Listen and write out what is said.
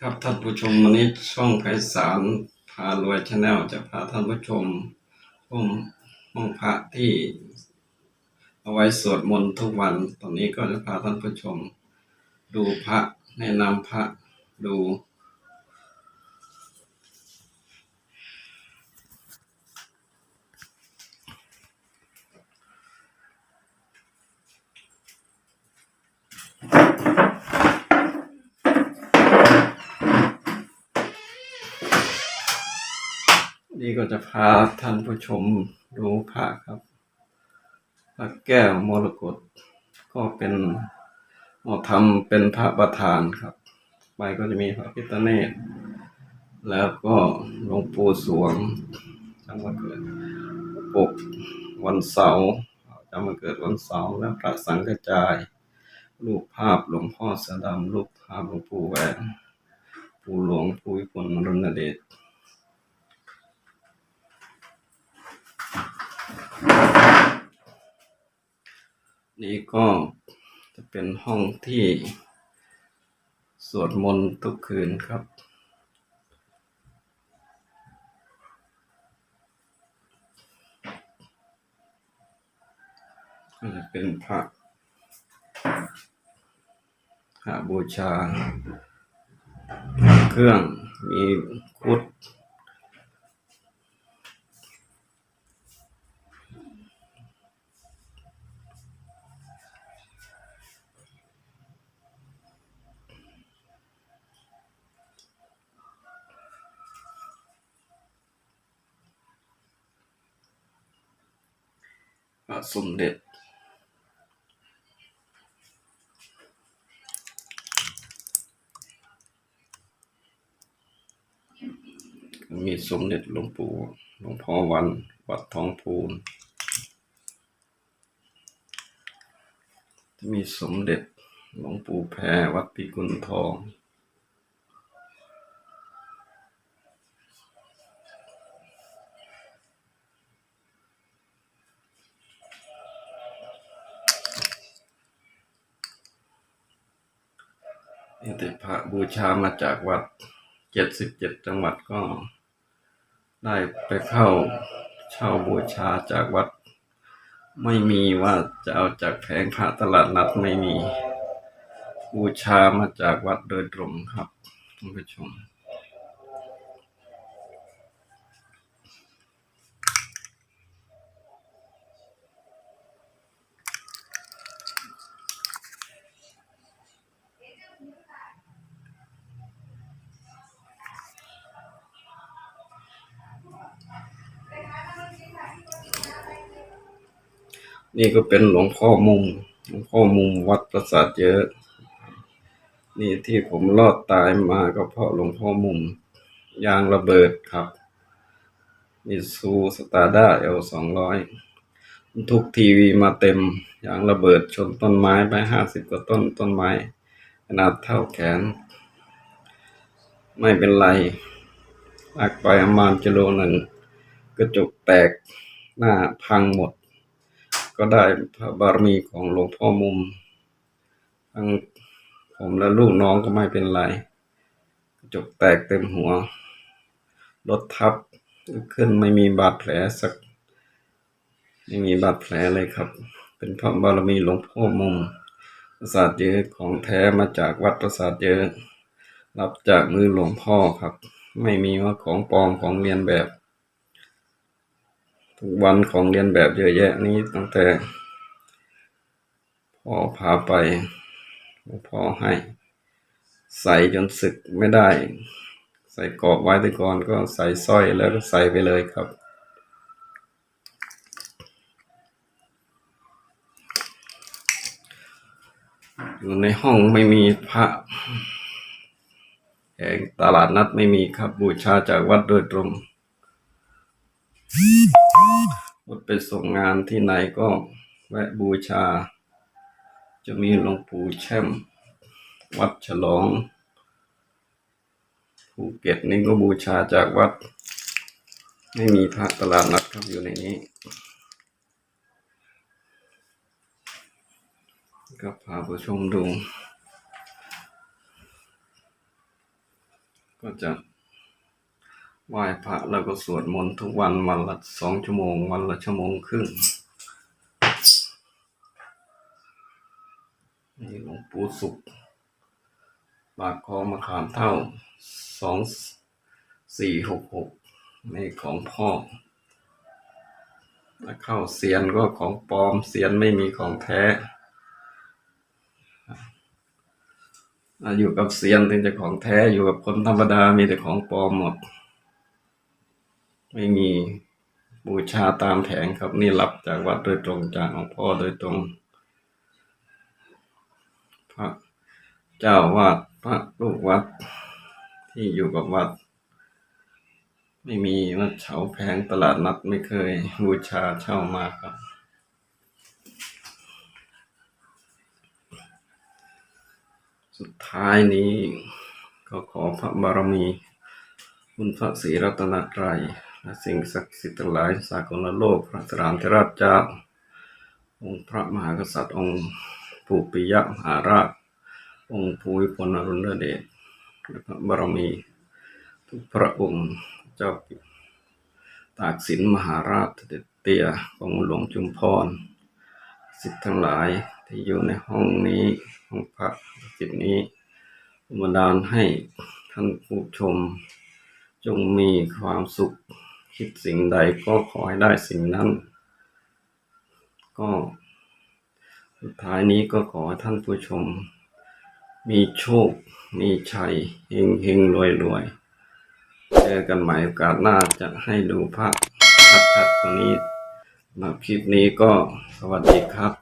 ครับท่านผู้ชมวันนี้ช่องไพศาลพารวยชาแนลจะพาท่านผู้ชมชมห้องพระที่ เอาไว้สวดมนต์ทุกวัน ตอนนี้ก็จะพาท่านผู้ชม ดูพระแนะนำพระดู นี่ก็จะพาท่านผู้ชมดูพระครับพระแก้วมรกตก็เป็นเอาทำเป็นพระประธานครับไปก็จะมีพระพิฆเนศแล้วก็หลวงปู่สวงจำวันเกิดปกวันเสาร์จำวันเกิดวันเสาร์แล้วพระสังกระจาย รูปภาพหลวงพ่อสะดำรูปภาพหลวงปู่แหวนปู่หลวงปู่วิปลมรณเดช นี่ก็จะเป็นห้องที่สวดมนต์ทุกคืนครับ ก็จะเป็นพระหาบูชาเครื่องมีคุด ระสมเด็จ มีสมเด็จหลวงปู่หลวงพ่อวันวัดทองพูนมีสมเด็จหลวงปู่แพรวัดปีกุลทอง แต่พระบูชามาจากวัดเจ็ดสิบเจ็ดจังหวัดก็ ได้ไปเข้าเช่าบูชาจากวัด ไม่มีว่าจะเอาจากแผงพระตลาดนัดไม่มี บูชามาจากวัดโดยตรงครับท่านผู้ชม นี่ก็เป็นหลวงพ่อมุม หลวงพ่อมุมวัดประสาทเยอะ นี่ที่ผมรอดตายมาก็เพราะหลวงพ่อมุม ยางระเบิดครับมิซูสตาร์ด้าเอลสองร้อยทุกทีวีมาเต็ม ยางระเบิดชนต้นไม้ไปห้าสิบกว่าต้นต้นไม้ ขนาดเท่าแขน ไม่เป็นไรลากไปประมาณกิโลหนึ่งกระจกแตกหน้าพังหมด ก็ได้พระบารมีของหลวงพ่อมุมทั้งผมและลูกน้องก็ไม่เป็นไรกระจกแตกเต็มหัว รถทับขึ้นไม่มีบาดแผลสัก ไม่มีบาดแผลเลยครับ เป็นพระบารมีหลวงพ่อมุมประสาทเยอะของแท้มาจากวัดประสาทเยอะรับจากมือหลวงพ่อครับ ไม่มีว่าของปลอมของเรียนแบบ ทุกวันของเรียนแบบเยอะแยะนี้ตั้งแต่พ่อพาไปพ่อให้ ใส่จนสึกไม่ได้ ใส่กรอบไว้แต่ก่อนก็ใส่สร้อยแล้วก็ใส่ไปเลยครับอยู่ในห้องไม่มีพระแห่งตลาดนัดไม่มีครับบูชาจากวัดโดยตรง วัดไปส่งงานที่ไหนก็แวะบูชา จะมีหลวงปู่แช่ม วัดฉลองภูเก็ตนี่ก็บูชาจากวัด ไม่มีพระตลาดนัดครับอยู่ในนี้ก็พาผู้ชมดู ก็จะ ไหว้พระแล้วก็สวดมนต์ทุกวันวันละสองชั่วโมง วันละชั่วโมงครึ่งนี่หลวงปู่สุขปากคลองมะขามเท่าสองสี่หกหกนี่ของพ่อถ้าเข้าเสียนก็ของปลอมเสียนไม่มีของแท้อยู่กับเซียนถึงจะของแท้อยู่กับคนธรรมดามีแต่ของปลอมหมด ไม่มีบูชาตามแผงครับ นี่รับจากวัดโดยตรงจากหลวงพ่อโดยตรง พระเจ้าวาดพระลูกวัด ที่อยู่กับวัด ไม่มีวัดเฉาแพงตลาดนัดไม่เคยบูชาเช่ามาครับสุดท้ายนี้ก็ขอพระบารมีบุญพระศรีรัตนตรัย และสิ่งศักดิ์สิทธิ์ทั้งหลายสากลโลกพระสรามเทราชเจ้า องค์พระมหากษัตริย์องค์ปู่ปิยมหาราช องค์ภูมิพลอรุณเดชและพระบารมีทุกพระองค์เจ้าตากสินมหาราชเด็จเตียของหลวงจุมพร สิทธิ์ทั้งหลายที่อยู่ในห้องนี้ห้องพระสิทธิ์นี้บันดาลให้ท่านผู้ชมจงมีความสุข คิดสิ่งใดก็ขอให้ได้สิ่งนั้น ก็สุดท้ายนี้ก็ขอท่านผู้ชม มีโชค มีชัยเฮงเฮงรวยรวยเจอกันใหม่โอกาสหน้าจะให้ดูภาพชัดๆกว่านี้สำหรับคลิปนี้ก็สวัสดีครับ